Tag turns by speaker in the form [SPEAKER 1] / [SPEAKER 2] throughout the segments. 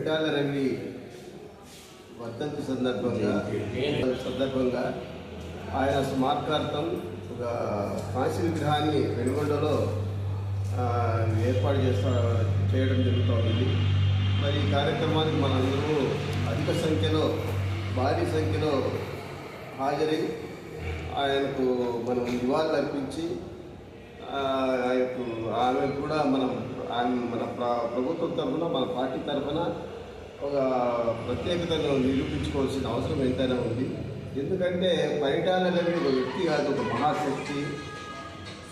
[SPEAKER 1] పరిటాల రవి వర్ధంతి సందర్భంగా సందర్భంగా ఆయన స్మారకార్థం ఒక కాంస్య విగ్రహాన్ని వెనుగొండలో ఏర్పాటు చేస్తా చేయడం జరుగుతుంది. మరి ఈ కార్యక్రమానికి మనందరూ అధిక సంఖ్యలో భారీ సంఖ్యలో హాజరై ఆయనకు మనం నివాళులు అర్పించి ఆయనకు ఆమె కూడా మనం మన ప్రభుత్వం తరఫున మన పార్టీ తరఫున ఒక ప్రత్యేకతను నిరూపించుకోవాల్సిన అవసరం ఎంతైనా ఉంది. ఎందుకంటే పరిటాల అనేది ఒక వ్యక్తి కాదు ఒక మహాశక్తి.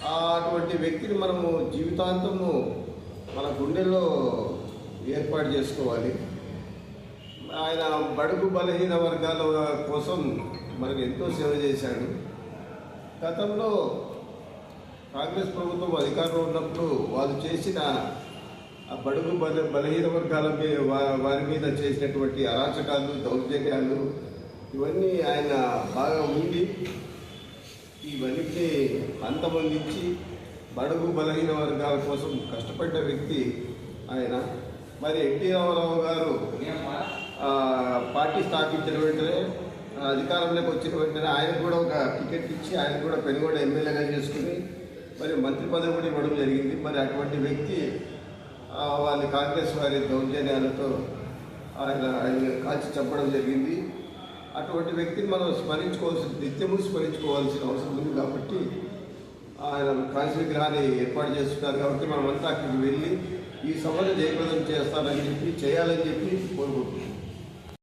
[SPEAKER 1] ఆ అటువంటి వ్యక్తిని మనము జీవితాంతము మన గుండెల్లో ఏర్పాటు చేసుకోవాలి. ఆయన బడుగు బలహీన వర్గాల కోసం మనకు ఎంతో సేవ చేశాడు. గతంలో కాంగ్రెస్ ప్రభుత్వం అధికారంలో ఉన్నప్పుడు వాళ్ళు చేసిన బడుగు బల బలహీన వర్గాల వారి మీద చేసినటువంటి అరాచకాలు దౌర్జన్యాలు ఇవన్నీ ఆయన బాగా ఉండి ఇవన్నీ అంతమందించి బడుగు బలహీన వర్గాల కోసం కష్టపడ్డ వ్యక్తి ఆయన. మరి ఎన్టీ రామారావు గారు పార్టీ స్థాపించిన వెంటనే అధికారంలోకి వచ్చిన వెంటనే ఆయన కూడా ఒక టికెట్ ఇచ్చి ఆయన కూడా పెనుగొండ ఎమ్మెల్యేగా చేసుకుని మరి మంత్రి పదవి కూడా ఇవ్వడం జరిగింది. మరి అటువంటి వ్యక్తి వాళ్ళ కాంగ్రెస్ వారి దౌర్జన్యాలతో ఆయన ఆయన కాల్చి చంపడం జరిగింది. అటువంటి వ్యక్తిని మనం స్మరించుకోవాల్సిన నిత్యము స్మరించుకోవాల్సిన అవసరం ఉంది కాబట్టి ఆయన కాశీ విగ్రహాన్ని ఏర్పాటు చేస్తున్నారు కాబట్టి మనమంతా అక్కడికి వెళ్ళి ఈ సభను జయప్రదం చేస్తానని చెప్పి చేయాలని చెప్పి కోరుకుంటున్నాం.